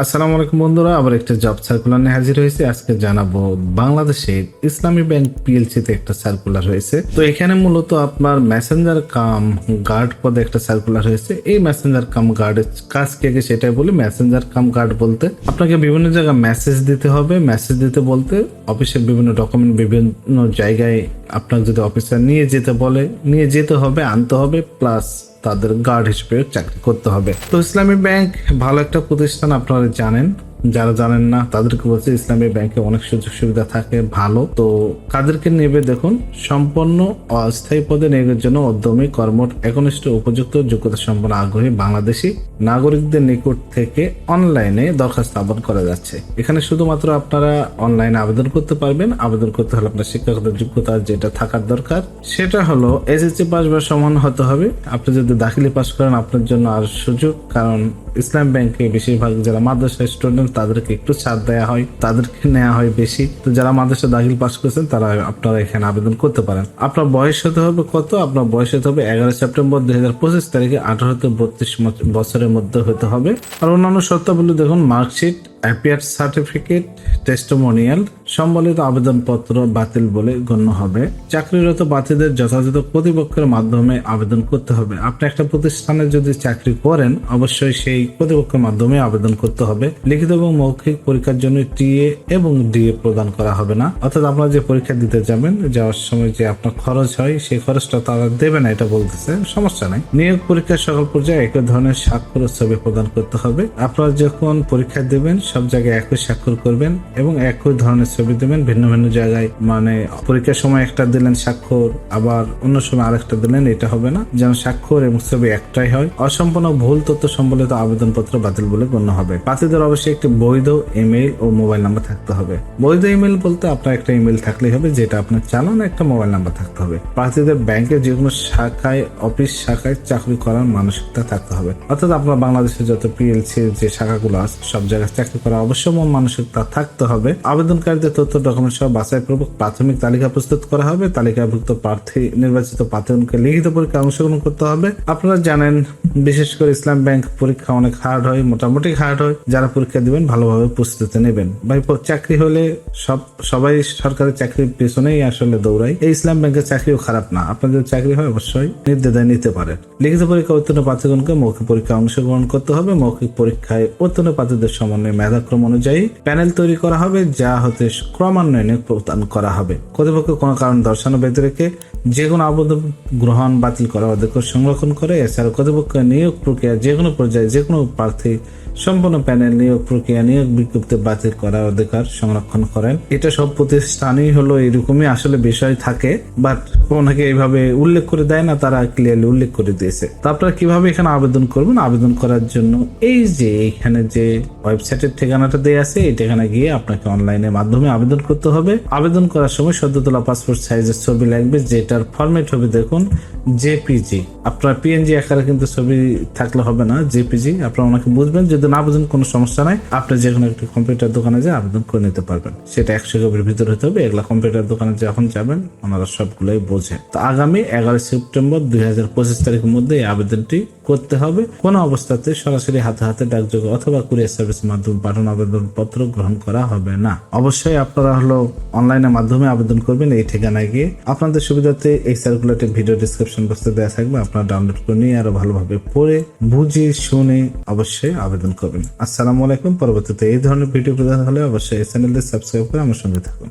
আসসালামু আলাইকুম বন্ধুরা, আবার একটা জব সার্কুলার নিয়ে হাজির হয়েছে। আজকে জানাব বাংলাদেশের ইসলামী ব্যাংক পিএলসি তে একটা সার্কুলার হয়েছে। তো এখানে মূলত আপনার মেসেঞ্জার কাম গার্ড পদে একটা সার্কুলার হয়েছে। এই মেসেঞ্জার কাম গার্ডের কাজ কি সেটাই বলি মেসেঞ্জার কাম গার্ড বলতে আপনাকে বিভিন্ন জায়গায় মেসেজ দিতে হবে। মেসেজ দিতে বলতে অফিসের বিভিন্ন ডকুমেন্ট বিভিন্ন জায়গায় আপনার যদি অফিসার নিয়ে যেতে বলে, নিয়ে যেতে হবে, আনতে হবে প্লাস তাদের গার্ড হিসেবে চাকরি করতে হবে। তো ইসলামী ব্যাংক ভালো একটা প্রতিষ্ঠান আপনারা জানেন। যারা জানেন না, তাদেরকে বলছে ইসলামী ব্যাংকে অনেক সুযোগ সুবিধা থাকে, ভালো। তো কাদেরকে নেবে দেখুন, সম্পন্ন অস্থায়ী পদে নিয়োগের জন্য উদ্যমী কর্মঠ, একনিষ্ঠ, উপযুক্ত, যোগ্যতা সম্পন্ন, আগ্রহী বাংলাদেশি নাগরিকদের নিকট থেকে অনলাইনে দরখাস্ত আবেদন করা যাচ্ছে। এখানে শুধুমাত্র আপনারা অনলাইনে আবেদন করতে পারবেন। আবেদন করতে হলে আপনার শিক্ষাগত যোগ্যতা যেটা থাকার দরকার, সেটা হলো এসএসসি পাস বা সমান হতে হবে। আপনি যদি দাখিলি পাস করেন, আপনার জন্য আর সুযোগ, কারণ ইসলাম ব্যাংকে বেশিরভাগ যারা মাদ্রাসা স্টুডেন্ট তাদেরকে একটু ছাড় দেওয়া হয়, তাদেরকে নেওয়া হয় বেশি। তো যারা মাদ্রাসা দাখিল পাস করেছেন, তারা আপনারা এখানে আবেদন করতে পারেন। আপনার বয়স হতে হবে কত? আপনার বয়স হতে হবে এগারো সেপ্টেম্বর দুই হাজার পঁচিশ তারিখে আঠারো থেকে বত্রিশ বছরের মধ্যে হতে হবে। আর অন্যান্য শর্তাবলী দেখুন, মার্কশিট অ্যাপিয়ার সার্টিফিকেট টেস্টোমোনিয়াল সম্বলিত আবেদনপত্র বাতিল বলে গণ্য হবে। চাকরিরত প্রার্থীদের যথাযথ প্রতিপক্ষের মাধ্যমে আবেদন করতে হবে। আপনি একটা প্রতিষ্ঠানে যদি চাকরি করেন, অবশ্যই সেই প্রতিপক্ষের মাধ্যমে আবেদন করতে হবে। লিখিত এবং মৌখিক পরীক্ষার জন্য টিএ এবং ডিএ প্রদান করা হবে না। অর্থাৎ আপনারা যে পরীক্ষা দিতে যাবেন, যাওয়ার সময় যে আপনার খরচ হয়, সেই খরচটা তারা দেবে না, এটা বলতেছে। সমস্যা নাই। নিয়োগ পরীক্ষার সকল পর্যায়ে একই ধরনের স্বাক্ষর ছবি প্রদান করতে হবে। আপনারা যখন পরীক্ষা দেবেন সব জায়গায় একই স্বাক্ষর করবেন এবং একই ধরনের ছবি দেবেন ভিন্ন ভিন্ন জায়গায়। মানে পরীক্ষার সময় একটা দিলেন স্বাক্ষর, আবার অন্য সময় আরেকটা দিলেন, এটা হবে না। যেন স্বাক্ষর এবং ছবি একটাই হয়। অসম্পূর্ণ ভুল তথ্য সম্বলিত আবেদনপত্র বাতিল বলে গণ্য হবে। প্রার্থীদের অবশ্যই একটি বৈধ ইমেইল ও মোবাইল নাম্বার থাকতে হবে। বৈধ ইমেইল বলতে আপনার একটা ইমেইল থাকলেই হবে, যেটা আপনার চালান একটা মোবাইল নাম্বার থাকতে হবে। প্রার্থীদের ব্যাংকের যে কোনো শাখায়, অফিস শাখায় চাকরি করার মানসিকতা থাকতে হবে। অর্থাৎ আপনার বাংলাদেশের যত পিএলসি যে শাখাগুলো আছে, সব জায়গায় চাকরি করা অবশ্যই মন মানসিকতা থাকতে হবে। আবেদনকারীদের তথ্য ডকুমেন্ট সহ বাছাইপূর্বক প্রাথমিক তালিকা প্রস্তুত করা হবে। তালিকাভুক্ত প্রার্থী, নির্বাচিত প্রার্থীকে লিখিত পরীক্ষা অংশগ্রহণ করতে হবে। আপনারা জানেন, বিশেষ করে ইসলাম ব্যাংক পরীক্ষা অনেক হার্ড হয়, মোটামুটি হার্ড হয়। যারা পরীক্ষা দিবেন, ভালোভাবে প্রস্তুতি নেবেন। ভাই চাকরি হলে সব, সবাই সরকারি চাকরির পেছনেই আসলে দৌড়ায়। এই ইসলাম ব্যাংকের চাকরিও খারাপ না। আপনাদের চাকরি হয়, অবশ্যই নির্দ্বিধায় নিতে পারেন। লিখিত পরীক্ষা উত্তীর্ণ প্রার্থীগণকে মৌখিক পরীক্ষা অংশগ্রহণ করতে হবে। মৌখিক পরীক্ষায় উত্তীর্ণ প্রার্থীদের সমন্বয়ে মেধাক্রম অনুযায়ী প্যানেল তৈরি করা হবে, যা হতে ক্রমান্বয়ে প্রদান করা হবে। কর্তৃপক্ষ কোনো কারণ দর্শানো ব্যতি রেখে যে কোনো আবেদন গ্রহণ বাতিল করা অধিকার সংরক্ষণ করে, এছাড়া কর্তৃপক্ষ নিয়োগ প্রক্রিয়া যে কোনো পর্যায়ে যে কোনো প্রার্থী সম্পূর্ণ প্যানেল নিয়োগ প্রক্রিয়া নিয়োগ বিজ্ঞপ্তি বাতিল করার অধিকার সংরক্ষণ করেন। এটা সব প্রতিষ্ঠানই হলো এরকমই আসলে বিষয় থাকে বাট ওনাকে এইভাবে উল্লেখ করে দেয় না, তারা ক্লিয়ারলি উল্লেখ করে দিয়েছে। তো আপনারা কীভাবে এখানে আবেদন করবেন? আবেদন করার জন্য এই যে এখানে যে ওয়েবসাইটের ঠিকানাটা দেওয়া আছে, এই ঠিকানা গিয়ে আপনাকে অনলাইনের মাধ্যমে আবেদন করতে হবে। আবেদন করার সময় সদ্য তোলা পাসপোর্ট সাইজের ছবি লাগবে, যেটার ফরম্যাট হবে দেখুন জেপিজি আপনার পিএনজি আকারে কিন্তু ছবি থাকলে হবে না জেপিজি আপনারা ওনাকে বুঝবেন, যদি না বুঝেন কোনো সমস্যা নাই, আপনি যে কোনো একটা কম্পিউটার দোকানে যে আবেদন করে নিতে পারবেন। সেটা একশো কপির ভিতরে হতে হবে, এগুলা কম্পিউটার দোকানে যখন যাবেন, ওনারা সবগুলোই বোঝে। তো আগামী এগারো সেপ্টেম্বর দুই হাজার পঁচিশ তারিখের মধ্যে এই আবেদনটি করতে হবে। কোনো অবস্থাতে সরাসরি হাতে হাতে ডাকযোগে অথবা কুরিয়ার সার্ভিস মাধ্যমে পাঠানো আবেদনপত্র গ্রহণ করা হবে না। অবশ্যই আপনারা হলো অনলাইনের মাধ্যমে আবেদন করবেন এই ঠিকানায় গিয়ে। আপনাদের সুবিধাতে এই সার্কুলারটি ভিডিও ডিসক্রিপশন বক্সে দেওয়া থাকবে, আপনারা ডাউনলোড করে নিয়ে আরও ভালোভাবে পড়ে, বুঝে, শুনে অবশ্যই আবেদন করবেন। আসসালামু আলাইকুম, পরবর্তীতে এই ধরনের ভিডিও প্রদান হলে অবশ্যই এই চ্যানেলটি সাবস্ক্রাইব করে আমার সঙ্গে থাকুন।